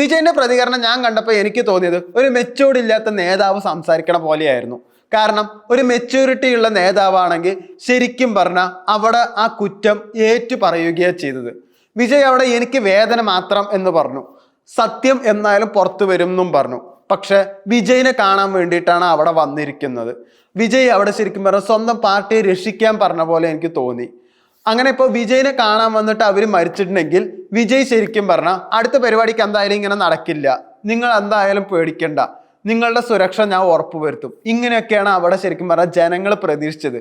വിജയന്റെ പ്രതികരണം ഞാൻ കണ്ടപ്പോൾ എനിക്ക് തോന്നിയത് ഒരു മെച്ചൂർഡ് ഇല്ലാത്ത നേതാവ് സംസാരിക്കണ പോലെയായിരുന്നു. കാരണം ഒരു മെച്യൂരിറ്റി ഉള്ള നേതാവാണെങ്കിൽ ശരിക്കും പറഞ്ഞാൽ അവിടെ ആ കുറ്റം ഏറ്റു പറയുകയാണ് ചെയ്തത്. വിജയ് അവിടെ എനിക്ക് വേദന മാത്രം എന്ന് പറഞ്ഞു. സത്യം എന്നാലും പുറത്തു വരും എന്നും പറഞ്ഞു. പക്ഷെ വിജയിനെ കാണാൻ വേണ്ടിയിട്ടാണ് അവിടെ വന്നിരിക്കുന്നത്. വിജയ് അവിടെ ശരിക്കും പറഞ്ഞാൽ സ്വന്തം പാർട്ടിയെ രക്ഷിക്കാൻ പറഞ്ഞ പോലെ എനിക്ക് തോന്നി. അങ്ങനെ ഇപ്പോൾ വിജയിനെ കാണാൻ വന്നിട്ട് അവർ മരിച്ചിട്ടുണ്ടെങ്കിൽ വിജയ് ശരിക്കും പറഞ്ഞാൽ അടുത്ത പരിപാടിക്ക് എന്തായാലും ഇങ്ങനെ നടക്കില്ല നിങ്ങൾ എന്തായാലും പേടിക്കണ്ട നിങ്ങളുടെ സുരക്ഷ ഞാൻ ഉറപ്പുവരുത്തും ഇങ്ങനെയൊക്കെയാണ് അവിടെ ശരിക്കും പറഞ്ഞാൽ ജനങ്ങൾ പ്രതീക്ഷിച്ചത്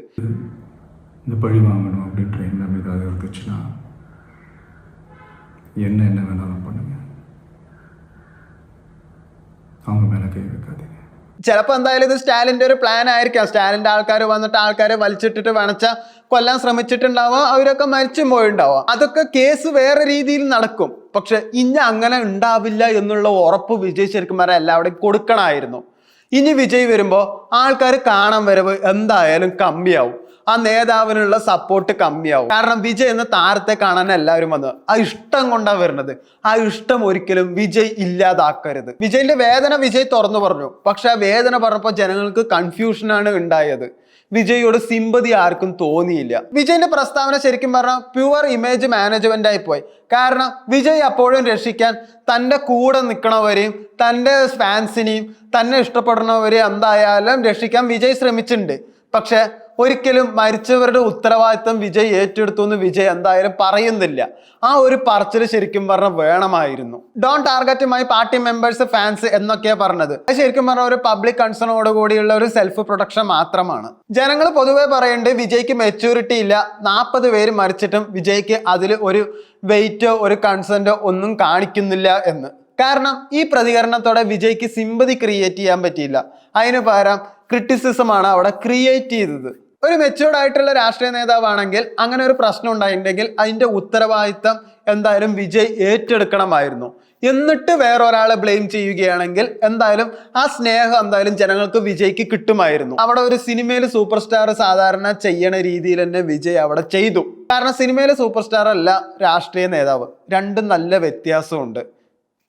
இந்த பழி வாங்கணும் அப்படின்ற எண்ணம் ஏதாவது இருந்துச்சுன்னா என்ன என்ன வேணாலும் பண்ணுங்க அவங்க மேலே கை வைக்காதீங்க ചിലപ്പോൾ എന്തായാലും ഇത് സ്റ്റാലിന്റെ ഒരു പ്ലാൻ ആയിരിക്കാം. സ്റ്റാലിന്റെ ആൾക്കാർ വന്നിട്ട് ആൾക്കാരെ വലിച്ചിട്ടിട്ട് വണച്ച കൊല്ലാൻ ശ്രമിച്ചിട്ടുണ്ടാവുക അവരൊക്കെ മരിച്ചും പോയിണ്ടാവുക അതൊക്കെ കേസ് വേറെ രീതിയിൽ നടക്കും. പക്ഷെ ഇനി അങ്ങനെ ഉണ്ടാവില്ല എന്നുള്ള ഉറപ്പ് വിജയ് ശരിക്കുമാരെ എല്ലാവരുടെയും കൊടുക്കണമായിരുന്നു. ഇനി വിജയ് വരുമ്പോൾ ആൾക്കാർ കാണാൻ വരവ് എന്തായാലും കമ്മിയാവും. ആ നേതാവിനുള്ള സപ്പോർട്ട് കമ്മിയാവും. കാരണം വിജയ് എന്ന താരത്തെ കാണാൻ എല്ലാവരും വന്നത്. ആ ഇഷ്ടം കൊണ്ടാണ് വരുന്നത് ആ ഇഷ്ടം ഒരിക്കലും വിജയ് ഇല്ലാതാക്കരുത്. വിജയിന്റെ വേദന വിജയ് തുറന്നു പറഞ്ഞു. പക്ഷെ ആ വേദന പറഞ്ഞപ്പോൾ ജനങ്ങൾക്ക് കൺഫ്യൂഷനാണ് ഉണ്ടായത്. വിജയോട് സിമ്പതി ആർക്കും തോന്നിയില്ല. വിജയിന്റെ പ്രസ്താവന ശരിക്കും പറഞ്ഞാൽ പ്യുവർ ഇമേജ് മാനേജ്മെന്റ് ആയി പോയി. കാരണം വിജയ് അപ്പോഴും രക്ഷിക്കാൻ തന്റെ കൂടെ നിൽക്കണവരെയും തന്റെ ഫാൻസിനെയും തന്നെ ഇഷ്ടപ്പെടുന്നവരെയും എന്തായാലും രക്ഷിക്കാൻ വിജയ് ശ്രമിച്ചിട്ടുണ്ട്. പക്ഷെ ഒരിക്കലും മരിച്ചവരുടെ ഉത്തരവാദിത്തം വിജയ് ഏറ്റെടുത്തു എന്ന് വിജയ് എന്തായാലും പറയുന്നില്ല. ആ ഒരു പറച്ചിൽ ശരിക്കും പറഞ്ഞാൽ വേണമായിരുന്നു. Don't target my party members fans എന്നൊക്കെയാ പറഞ്ഞത്. അത് ശരിക്കും പറഞ്ഞ ഒരു പബ്ലിക് കൺസേണോട് കൂടിയുള്ള ഒരു സെൽഫ് പ്രൊട്ടക്ഷൻ മാത്രമാണ്. ജനങ്ങൾ പൊതുവെ പറയുന്നുണ്ട് വിജയ്ക്ക് മെച്യൂരിറ്റി ഇല്ല. നാൽപ്പത് പേര് മരിച്ചിട്ടും വിജയ്ക്ക് അതിൽ ഒരു വെയിറ്റോ ഒരു കൺസേൺറ്റോ ഒന്നും കാണിക്കുന്നില്ല എന്ന്. കാരണം ഈ പ്രതികരണത്തോടെ വിജയ്ക്ക് സിമ്പതി ക്രിയേറ്റ് ചെയ്യാൻ പറ്റിയില്ല. അതിന് പകരം ക്രിറ്റിസിസമാണ് അവിടെ ക്രിയേറ്റ് ചെയ്തത്. ഒരു മെച്ചൂർഡ് ആയിട്ടുള്ള രാഷ്ട്രീയ നേതാവാണെങ്കിൽ അങ്ങനെ ഒരു പ്രശ്നം ഉണ്ടായിട്ടുണ്ടെങ്കിൽ അതിന്റെ ഉത്തരവാദിത്തം എന്തായാലും വിജയ് ഏറ്റെടുക്കണമായിരുന്നു. എന്നിട്ട് വേറൊരാളെ ബ്ലെയിം ചെയ്യുകയാണെങ്കിൽ എന്തായാലും ആ സ്നേഹം എന്തായാലും ജനങ്ങൾക്ക് വിജയ്ക്ക് കിട്ടുമായിരുന്നു. അവിടെ ഒരു സിനിമയിൽ സൂപ്പർ സ്റ്റാർ സാധാരണ ചെയ്യണ രീതിയിൽ തന്നെ വിജയ് അവിടെ ചെയ്തു. കാരണം സിനിമയിലെ സൂപ്പർ സ്റ്റാർ അല്ല രാഷ്ട്രീയ നേതാവ്. രണ്ടും നല്ല വ്യത്യാസമുണ്ട്.